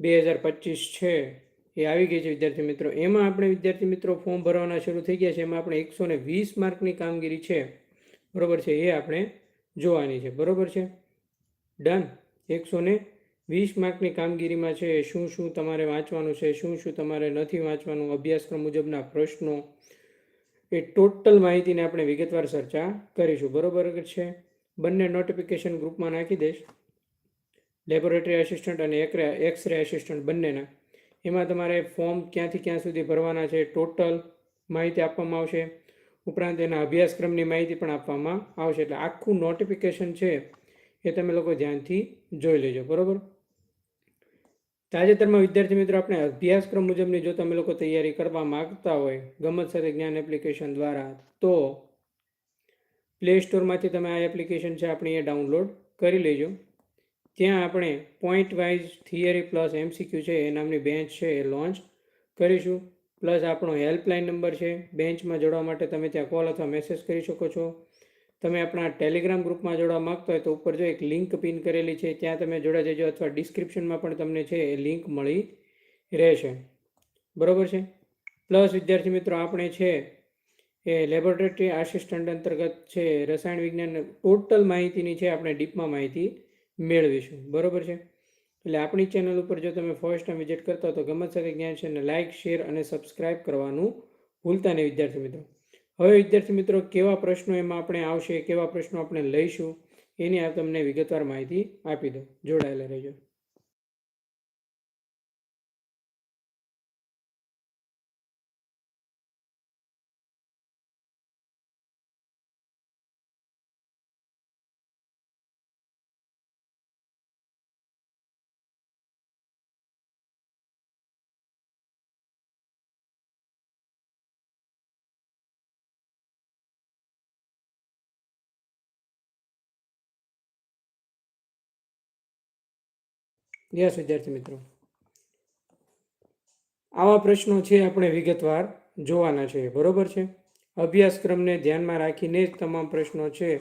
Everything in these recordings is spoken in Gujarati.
બે હજાર પચીસ છે, એ આવી ગઈ છે, વિદ્યાર્થી મિત્રો. એમાં આપણે વિદ્યાર્થી મિત્રો ફોર્મ ભરવાના શરૂ થઈ ગયા છે. એમાં આપણે એકસો ને વીસ માર્કની કામગીરી છે. બરોબર છે? એ આપણે જોવાની છે. બરોબર છે? ડન એકસો ને વીસ માર્કની કામગીરીમાં છે. શું શું તમારે વાંચવાનું છે? શું શું તમારે નથી વાંચવાનું? અભ્યાસક્રમ મુજબના પ્રશ્નો. એ ટોટલ માહિતીને આપણે વિગતવાર ચર્ચા કરીશું. બરાબર છે? બંને નોટિફિકેશન ગ્રુપમાં નાખી દઈશ. લેબોરેટરી આસિસ્ટન્ટ અને એકરે એક્સરે આસિસ્ટન્ટ બંનેના. એમાં તમારે ફોર્મ ક્યાંથી ક્યાં સુધી ભરવાના છે ટોટલ માહિતી આપવામાં આવશે. ઉપરાંત એના અભ્યાસક્રમની માહિતી પણ આપવામાં આવશે. એટલે આખું નોટિફિકેશન છે એ તમે લોકો ધ્યાનથી જોઈ લેજો. બરાબર? તાજેતરમાં વિદ્યાર્થી મિત્રો, આપણે અભ્યાસક્રમ મુજબની જો તમે લોકો તૈયારી કરવા માગતા હોય, ગમત સાથે જ્ઞાન એપ્લિકેશન દ્વારા, તો પ્લે સ્ટોરમાંથી તમે આ એપ્લિકેશન છે આપણી એ ડાઉનલોડ કરી લેજો. ત્યાં આપણે point wise theory plus MCQ છે, એ નામની બેન્ચ છે, એ લોન્ચ કરીશું. પ્લસ આપણો હેલ્પલાઇન નંબર છે બેન્ચમાં જોડવા માટે તમે ત્યાં કોલ અથવા મેસેજ કરી શકો છો. તમે આપણા ટેલિગ્રામ ગ્રુપમાં જોડવા માગતા હોય તો ઉપર જો એક લિંક પિન કરેલી છે, ત્યાં તમે જોડા જજો અથવા ડિસ્ક્રિપ્શનમાં પણ તમને છે, એ લિંક મળી રહેશે. બરોબર છે? પ્લસ વિદ્યાર્થી મિત્રો, આપણે છે, એ લેબોરેટરી આસિસ્ટન્ટ અંતર્ગત છે, રસાયણ વિજ્ઞાન ટોટલ માહિતીની છે, આપણે ડીપમાં માહિતી મેળવીશું. બરોબર છે? એટલે આપણી ચેનલ ઉપર જો તમે ફર્સ્ટ ટાઈમ વિઝિટ કરતા હો તો ગમત સાથે જ્ઞાન છે લાઇક શેર અને સબસ્ક્રાઇબ કરવાનું ભૂલતા નહીં વિદ્યાર્થી મિત્રો. હવે વિદ્યાર્થી મિત્રો, કેવા પ્રશ્નો એમાં આપણે આવશે, કેવા પ્રશ્નો આપણે લઈશું, એની આ તમને વિગતવાર માહિતી આપી દો જોડાયેલા રહેજો. યસ વિદ્યાર્થી મિત્રો. આવા પ્રશ્નો છે આપણે વિગતવાર જોવાના છે. બરોબર છે? અભ્યાસક્રમને ધ્યાનમાં રાખીને જ તમામ પ્રશ્નો છે.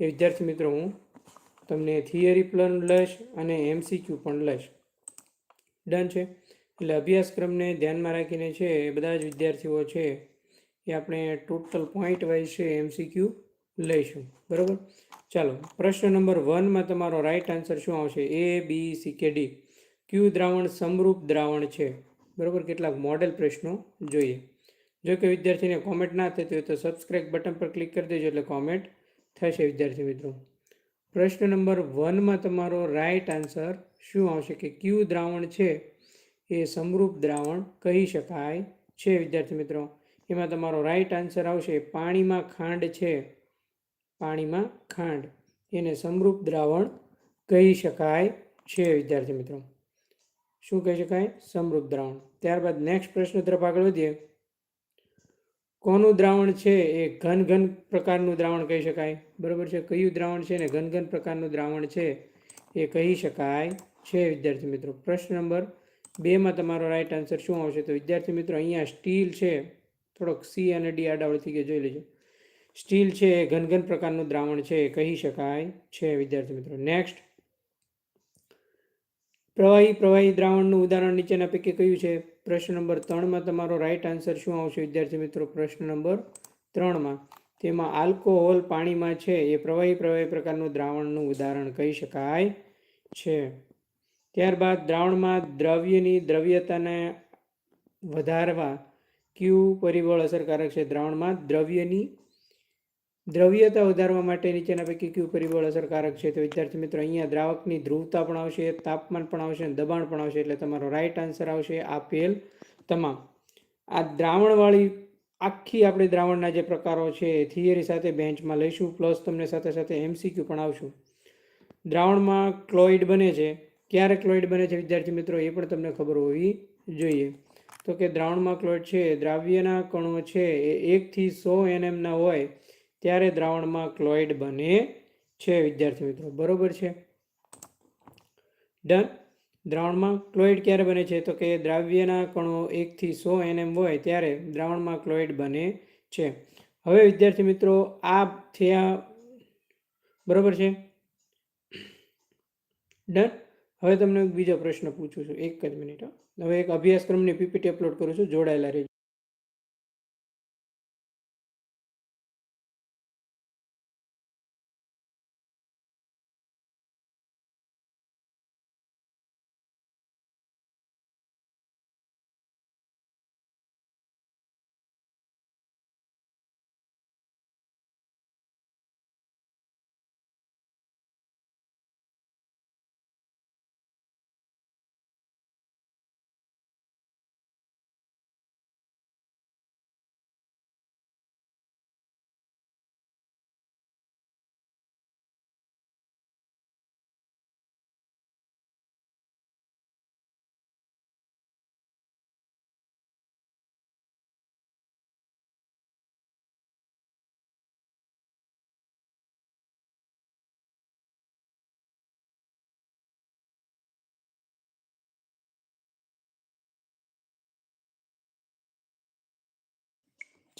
એ વિદ્યાર્થી મિત્રો, હું તમને થિયરી પણ લઈશ અને એમસીક્યુ પણ લઈશ. ડન છે? એટલે અભ્યાસક્રમને ધ્યાનમાં રાખીને છે એ બધા જ વિદ્યાર્થીઓ છે એ આપણે ટોટલ પોઈન્ટ વાઇઝ છે એમસીક્યુ લઈશું. બરાબર? ચાલો, પ્રશ્ન નંબર વનમાં તમારો રાઈટ આન્સર શું આવશે? એ બી સી કે ડી ક્યુ દ્રાવણ સમરૂપ દ્રાવણ છે? બરાબર? કેટલાક મોડેલ પ્રશ્નો જોઈએ. જો કે વિદ્યાર્થીને કોમેન્ટ ના થતી હોય તો સબસ્ક્રાઇબ બટન પર ક્લિક કરી દેજો એટલે કોમેન્ટ થશે વિદ્યાર્થી મિત્રો. પ્રશ્ન નંબર વનમાં તમારો રાઈટ આન્સર શું આવશે? કે ક્યુ દ્રાવણ છે? એ સમરૂપ દ્રાવણ કહી શકાય છે વિદ્યાર્થી મિત્રો. એમાં તમારો રાઈટ આન્સર આવશે, પાણીમાં ખાંડ છે. પાણીમાં ખાંડ એને સમરૂપ દ્રાવણ કહી શકાય છે, વિદ્યાર્થી મિત્રો. શું કહી શકાય? સમરૂપ દ્રાવણ. ત્યારબાદ નેક્સ્ટ પ્રશ્ન તરફ આગળ વધીએ. કોનું દ્રાવણ છે એ ઘન ઘન પ્રકારનું દ્રાવણ કહી શકાય? બરાબર છે? કયું દ્રાવણ છે ને ઘન ઘન પ્રકારનું દ્રાવણ છે એ કહી શકાય છે, વિદ્યાર્થી મિત્રો. પ્રશ્ન નંબર બેમાં તમારો રાઈટ આન્સર શું આવશે? તો વિદ્યાર્થી મિત્રો, અહીંયા સ્ટીલ છે. થોડોક સી અને ડી આડાવળથી કે જોઈ લેજો. સ્ટીલ છે એ ઘન ઘન પ્રકારનું દ્રાવણ છે એ કહી શકાય છે, વિદ્યાર્થી મિત્રો. નેક્સ્ટ પ્રવાહી પ્રવાહી દ્રાવણનું ઉદાહરણ નીચેના પૈકી કયું છે? પ્રશ્ન નંબર ત્રણમાં તમારો રાઈટ આન્સર શું આવશે, વિદ્યાર્થી મિત્રો? પ્રશ્ન નંબર ત્રણમાં તેમાં આલ્કોહોલ પાણીમાં છે, એ પ્રવાહી પ્રવાહી પ્રકારનું દ્રાવણનું ઉદાહરણ કહી શકાય છે. ત્યારબાદ દ્રાવણમાં દ્રવ્યની દ્રવ્યતાને વધારવા ક્યુ પરિબળ અસરકારક છે? દ્રાવણમાં દ્રવ્યની દ્રવ્યતા વધારવા માટે નીચેના પૈકી કયું પરિબળ અસરકારક છે? તો વિદ્યાર્થી મિત્રો, અહીંયા દ્રાવકની ધ્રુવતા પણ આવશે, તાપમાન પણ આવશે અને દબાણ પણ આવશે, એટલે તમારો રાઈટ આન્સર આવશે આપેલ તમામ. આ દ્રાવણવાળી આખી આપણે દ્રાવણના જે પ્રકારો છે થિયરી સાથે બેન્ચમાં લઈશું પ્લસ તમને સાથે સાથે એમસીક્યુ પણ આવશું દ્રાવણમાં ક્લોઇડ બને છે. ક્યારે ક્લોઇડ બને છે વિદ્યાર્થી મિત્રો? એ પણ તમને ખબર હોવી જોઈએ. તો કે દ્રાવણમાં ક્લોઇડ છે, દ્રાવ્યના કણો છે, એ એકથી સો એનએમના હોય ત્યારે દ્રાવણમાં ક્લોઇડ બને છે, વિદ્યાર્થી મિત્રો. બરોબર છે? ડન દ્રાવણમાં ક્લોઇડ ક્યારે બને છે? તો કે દ્રાવ્યના કણો એકથી સો એનએમ હોય ત્યારે દ્રાવણમાં ક્લોઇડ બને છે. હવે વિદ્યાર્થી મિત્રો, આ થયા બરોબર છે? ડન હવે તમને બીજો પ્રશ્ન પૂછું છું. એક જ મિનિટ. હવે એક અભ્યાસક્રમની પીપીટી અપલોડ કરું છું. જોડાયેલા રહેજો.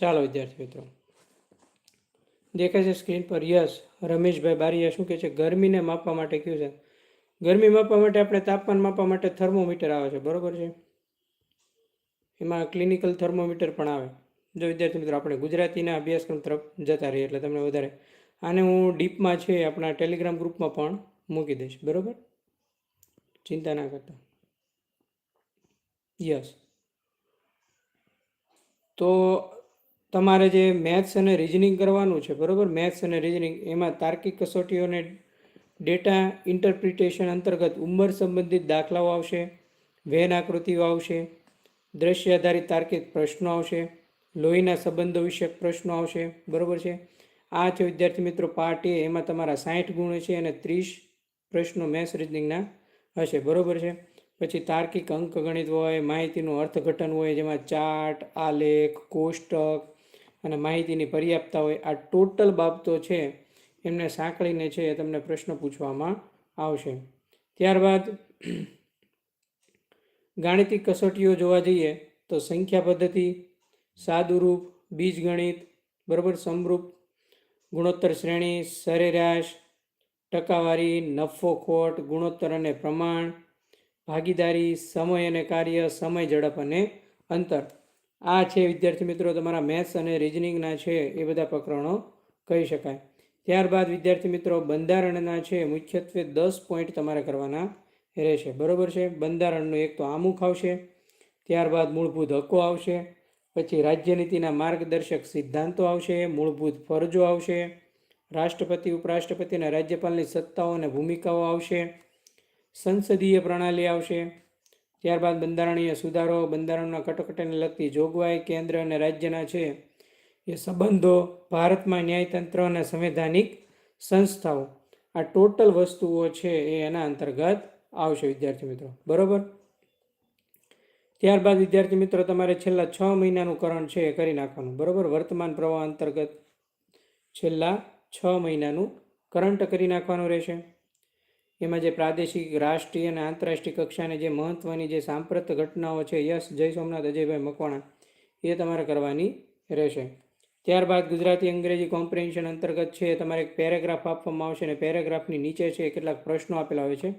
ચાલો, વિદ્યાર્થી મિત્રો. દેખાય છે સ્ક્રીન પર યસ રમેશભાઈ બારીયા શું કહે છે? ગરમીને માપવા માટે કયું છે. ગરમી માપવા માટે આપણે તાપમાન માપવા માટે થર્મોમીટર આવે છે. બરોબર છે? એમાં ક્લિનિકલ થર્મોમીટર પણ આવે. જો વિદ્યાર્થી મિત્રો, આપણે ગુજરાતીના અભ્યાસક્રમ તરફ જતા રહીએ એટલે તમને વધારે આને હું ડીપમાં છે આપણા ટેલિગ્રામ ગ્રુપમાં પણ મૂકી દઈશ. બરોબર? ચિંતા ના કરતા. યસ તો તમારે જે મેથ્સ અને રિઝનિંગ કરવાનું છે, બરાબર? મેથ્સ અને રિઝનિંગ એમાં તાર્કિક કસોટીઓને ડેટા ઇન્ટરપ્રિટેશન અંતર્ગત ઉંમર સંબંધિત દાખલાઓ આવશે, વેન આકૃતિઓ આવશે દ્રશ્ય આધારિત તાર્કિક પ્રશ્નો આવશે, લોહીના સંબંધો વિષયક પ્રશ્નો આવશે, બરાબર છે? આ છે વિદ્યાર્થી મિત્રો પાર્ટ એ, એમાં તમારા સાઠ ગુણ છે અને ત્રીસ પ્રશ્નો મેથ્સ રિઝનિંગના હશે, બરાબર છે? પછી તાર્કિક અંકગણિત હોય, માહિતીનું અર્થઘટન હોય, જેમાં ચાર્ટ, આલેખ, કોષ્ટક અને માહિતીની પર્યાપ્તતા હોય, આ ટોટલ બાબતો છે, એમને સાંકળીને છે એ તમને પ્રશ્ન પૂછવામાં આવશે. ત્યારબાદ, ગાણિતિક કસોટીઓ જોવા જઈએ તો સંખ્યા પદ્ધતિ, સાદુરૂપ, બીજગણિત, બરાબર સમરૂપ, ગુણોત્તર શ્રેણી, સરેરાશ, ટકાવારી, નફો ખોટ, ગુણોત્તર અને પ્રમાણ, ભાગીદારી, સમય અને કાર્ય, સમય, ઝડપ અને અંતર. આ છે, વિદ્યાર્થી મિત્રો, તમારા મેથ્સ અને રિઝનિંગના છે, એ બધા પ્રકરણો કહી શકાય. ત્યારબાદ, વિદ્યાર્થી મિત્રો, બંધારણના છે, મુખ્યત્વે દસ પોઈન્ટ તમારે કરવાના રહેશે. બરાબર છે? બંધારણનું એક તો આમુખ આવશે, ત્યારબાદ મૂળભૂત હક્કો આવશે, પછી રાજ્યનીતિના માર્ગદર્શક સિદ્ધાંતો આવશે, મૂળભૂત ફરજો આવશે, રાષ્ટ્રપતિ, ઉપરાષ્ટ્રપતિ અને રાજ્યપાલની સત્તાઓ અને ભૂમિકાઓ આવશે, સંસદીય પ્રણાલી આવશે ત્યારબાદ બંધારણીય સુધારો બંધારણના કટોકટીને લગતી જોગવાઈ કેન્દ્ર અને રાજ્યના છે. એ સંબંધો ભારતમાં ન્યાયતંત્ર અને સંવૈધાનિક સંસ્થાઓ. આ ટોટલ વસ્તુઓ છે એ એના અંતર્ગત આવશે, વિદ્યાર્થી મિત્રો. બરોબર? ત્યારબાદ, વિદ્યાર્થી મિત્રો, તમારે છેલ્લા છ મહિનાનું કરણ છે એ કરી નાખવાનું. બરોબર? વર્તમાન પ્રવાહ અંતર્ગત છેલ્લા છ મહિનાનું કરંટ કરી નાખવાનું રહેશે. એમાં જે પ્રાદેશિક, રાષ્ટ્રીય અને આંતરરાષ્ટ્રીય કક્ષાની જે મહત્ત્વની જે સાંપ્રત ઘટનાઓ છે યસ જય સોમનાથ, અજયભાઈ મકવાણા, એ તમારે કરવાની રહેશે. ત્યારબાદ ગુજરાતી અંગ્રેજી કોમ્પ્રિહેન્શન અંતર્ગત છે, તમારે એક પેરેગ્રાફ આપવામાં આવશે અને પેરેગ્રાફની નીચે છે કેટલાક પ્રશ્નો આપેલા હોય છે.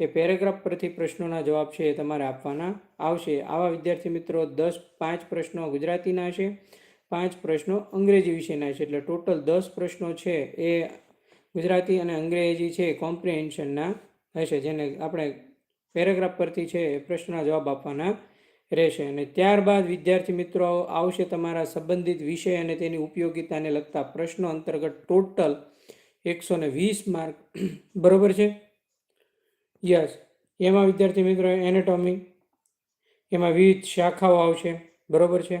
એ પેરેગ્રાફ પરથી પ્રશ્નોના જવાબ છે એ તમારે આપવાના આવશે. આવા વિદ્યાર્થી મિત્રો, દસ, પાંચ પ્રશ્નો ગુજરાતીના છે પાંચ પ્રશ્નો અંગ્રેજી વિશેના છે એટલે ટોટલ દસ પ્રશ્નો છે એ ગુજરાતી અને અંગ્રેજી છે કોમ્પ્રિહેન્શનના હશે, જેને આપણે પેરેગ્રાફ પરથી છે પ્રશ્નના જવાબ આપવાના રહેશે. અને ત્યારબાદ વિદ્યાર્થી મિત્રો, આવશે તમારા સંબંધિત વિષય અને તેની ઉપયોગિતાને લગતા પ્રશ્નો અંતર્ગત ટોટલ એકસો ને વીસ માર્ક બરોબર છે? યસ એમાં વિદ્યાર્થી મિત્રો એનેટોમી એમાં વિવિધ શાખાઓ આવશે. બરોબર છે?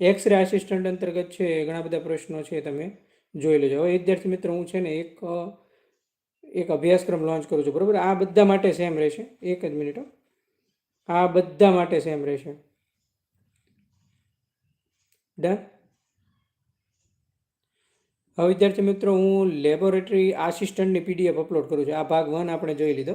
એક્સ રે આસિસ્ટન્ટ અંતર્ગત છે ઘણા બધા પ્રશ્નો છે તમે જોઈ લેજો. હવે વિદ્યાર્થી મિત્રો, હું છે ને એક એક અભ્યાસક્રમ લોન્ચ કરું છું. બરાબર? આ બધા માટે સેમ રહેશે. એક જ મિનિટ આ બધા માટે સેમ રહેશે. ડન હવે વિદ્યાર્થી મિત્રો, હું લેબોરેટરી આસિસ્ટન્ટની પીડીએફ અપલોડ કરું છું. આ ભાગ વન આપણે જોઈ લીધો.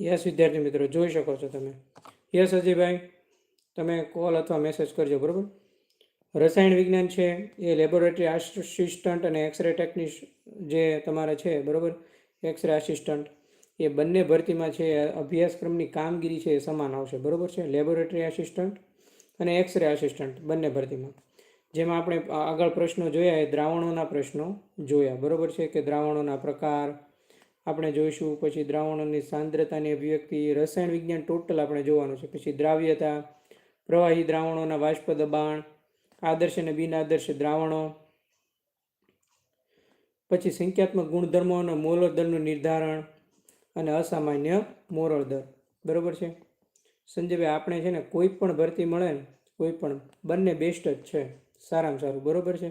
યસ, વિદ્યાર્થી મિત્રો, જોઈ શકો છો તમે. યસ, અજયભાઈ, તમે કોલ અથવા મેસેજ કરજો, બરાબર? રસાયણ વિજ્ઞાન છે, એ લેબોરેટરી આસિસ્ટન્ટ અને એક્સરે ટેકનિશ જે તમારા છે, બરાબર? એક્સરે આસિસ્ટન્ટ એ બંને ભરતીમાં છે, અભ્યાસક્રમની કામગીરી છે, એ સમાન આવશે, બરાબર છે? લેબોરેટરી આસિસ્ટન્ટ અને એક્સરે આસિસ્ટન્ટ બંને ભરતીમાં. જેમાં આપણે આગળ પ્રશ્નો જોયા, એ દ્રાવણોના પ્રશ્નો જોયા, બરાબર છે? કે દ્રાવણોના પ્રકાર આપણે જોઈશું, પછી દ્રાવણોની સાંદ્રતાની અભિવ્યક્તિ, રસાયણ વિજ્ઞાન ટોટલ આપણે જોવાનું છે. પછી દ્રાવ્યતા, પ્રવાહી દ્રાવણોના બાષ્પ દબાણ, આદર્શ અને બિનઆદર્શ દ્રાવણો, પછી સંખ્યાત્મક ગુણધર્મો અને મોલર દરનું નિર્ધારણ અને અસામાન્ય મોરળ દર. બરાબર છે? સંજયભાઈ આપણે છે ને કોઈ પણ ભરતી મળે કોઈ પણ, બંને બેસ્ટ જ છે. સારામાં સારું. બરાબર છે?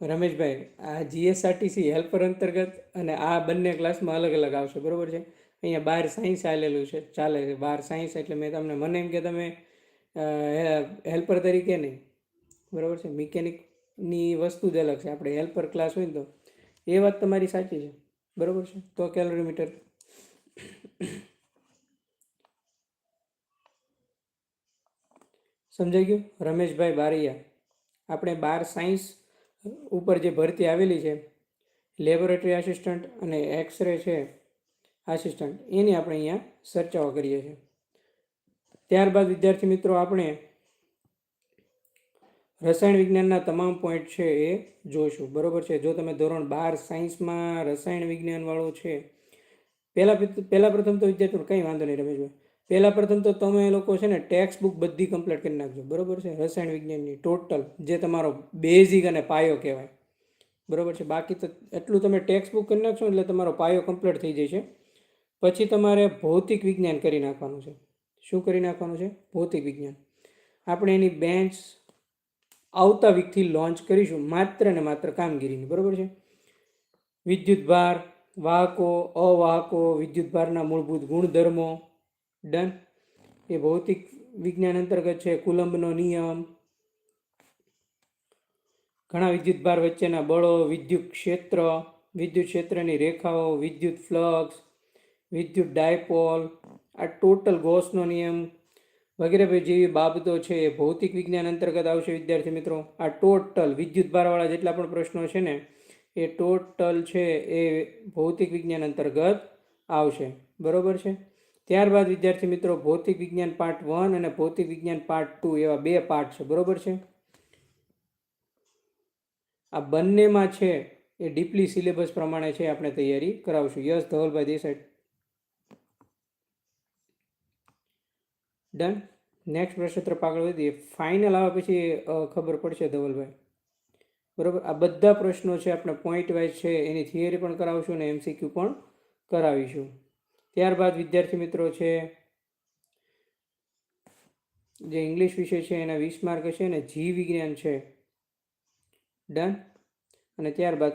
રમેશભાઈ, આ જીએસઆરટીસી હેલ્પર અંતર્ગત અને આ બંને ક્લાસમાં અલગ અલગ આવશે, બરાબર છે? અહીંયા બાર સાયન્સ આવેલું છે, ચાલે છે, બાર સાયન્સ એટલે મેં તમને, મને એમ કે તમે હેલ્પર તરીકે નહીં, બરાબર છે? મિકેનિકની વસ્તુ જ અલગ છે, આપણે હેલ્પર ક્લાસ હોય ને તો. એ વાત તમારી સાચી છે, બરાબર છે? તો કેલોરીમીટર સમજાઈ ગયું? રમેશભાઈ બારૈયા, આપણે બાર સાયન્સ ઉપર જે ભરતી આવેલી છે લેબોરેટરી આસિસ્ટન્ટ અને એક્સરે છે આસિસ્ટન્ટ એની આપણે અહીંયા ચર્ચાઓ કરીએ છીએ. ત્યારબાદ વિદ્યાર્થી મિત્રો, આપણે રસાયણ વિજ્ઞાનના તમામ પોઈન્ટ છે એ જોઈશું. બરોબર છે? જો તમે ધોરણ બાર સાયન્સમાં રસાયણ વિજ્ઞાનવાળો છે, પહેલાં પહેલાં પ્રથમ તો વિદ્યાર્થીઓ, કંઈ વાંધો નહીં રમેશભાઈ. પહેલાં પ્રથમ તો તમે લોકો છે ને ટેક્સ્ટ બુક બધી કમ્પ્લીટ કરી નાખજો. બરોબર છે? રસાયણ વિજ્ઞાનની ટોટલ જે તમારો બેઝિક અને પાયો કહેવાય. બરાબર છે? બાકી તો એટલું તમે ટેક્સ્ટ બુક કરી નાખશો એટલે તમારો પાયો કમ્પ્લીટ થઈ જશે. પછી તમારે ભૌતિક વિજ્ઞાન કરી નાખવાનું છે. શું કરી નાખવાનું છે? ભૌતિક વિજ્ઞાન. આપણે એની બેન્ચ આવતા વીકથી લોન્ચ કરીશું માત્ર ને માત્ર કામગીરીની. બરાબર છે? વિદ્યુત ભાર વાહકો, અવાહકો વિદ્યુત ભારના મૂળભૂત ગુણધર્મો ડન એ ભૌતિક વિજ્ઞાન અંતર્ગત છે, કુલંબનો નિયમ. ઘણા વિદ્યુત ભાર વચ્ચેના બળો, વિદ્યુત ક્ષેત્ર, વિદ્યુત ક્ષેત્રની રેખાઓ, વિદ્યુત ફ્લક્સ, વિદ્યુત ડાયપોલ, આ ટોટલ ગોસનો નિયમ વગેરે જેવી બાબતો છે એ ભૌતિક વિજ્ઞાન અંતર્ગત આવશે, વિદ્યાર્થી મિત્રો. આ ટોટલ વિદ્યુત ભારવાળા જેટલા પણ પ્રશ્નો છે ને, એ ટોટલ છે એ ભૌતિક વિજ્ઞાન અંતર્ગત આવશે. બરોબર છે? ત્યારબાદ, વિદ્યાર્થી મિત્રો, ભૌતિક વિજ્ઞાન પાર્ટ વન અને ભૌતિક વિજ્ઞાન પાર્ટ ટુ એવા બે પાર્ટ છે. બરોબર છે? આ બંનેમાં છે એ ડીપલી સિલેબસ પ્રમાણે છે આપણે તૈયારી કરાવશું. Yes, Dhavalbhai Desai. Done next પ્રશ્નોત્તર આગળ વધીએ ફાઇનલ આવ્યા પછી ખબર પડશે ધવલભાઈ. બરાબર? આ બધા પ્રશ્નો છે આપણે પોઈન્ટ વાઇઝ છે એની થિયરી પણ કરાવશું અને એમસીક્યુ પણ કરાવીશું. ત્યારબાદ વિદ્યાર્થી મિત્રો છે, જે ઇંગ્લિશ વિષય છે, એના વીસ માર્ક છે અને જીવ વિજ્ઞાન છે. ડન અને ત્યારબાદ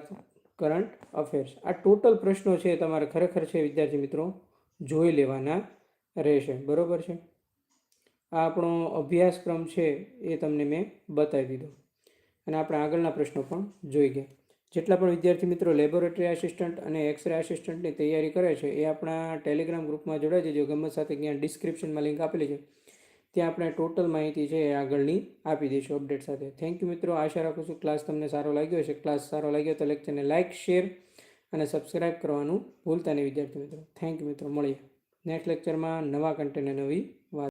કરંટ અફેર્સ આ ટોટલ પ્રશ્નો છે તમારે ખરેખર છે વિદ્યાર્થી મિત્રો, જોઈ લેવાના રહેશે. બરોબર છે? આ આપણો અભ્યાસક્રમ છે એ તમને મેં બતાવી દીધો. અને આપણે આગળના પ્રશ્નો પણ જોઈ ગયા. જેટલા પણ વિદ્યાર્થી મિત્રો લેબોરેટરી આસિસ્ટન્ટ અને એક્સરે આસિસ્ટન્ટની તૈયારી કરે છે, એ આપણા ટેલિગ્રામ ગ્રુપમાં જોડાઈ જજો ગમત સાથે ત્યાં ડિસ્ક્રિપ્શનમાં લિંક આપેલી છે. ત્યાં આપણે ટોટલ માહિતી છે એ આગળની આપી દઈશું અપડેટ સાથે. થેન્ક યુ મિત્રો, આશા રાખું છું ક્લાસ તમને સારો લાગ્યો છે ક્લાસ સારો લાગ્યો તો લેક્ચરને લાઇક શેર અને સબસ્ક્રાઇબ કરવાનું ભૂલતા નહીં વિદ્યાર્થી મિત્રો. થેન્ક યુ મિત્રો, મળીએ. નેક્સ્ટ લેક્ચરમાં નવા કન્ટેન્ટ નવી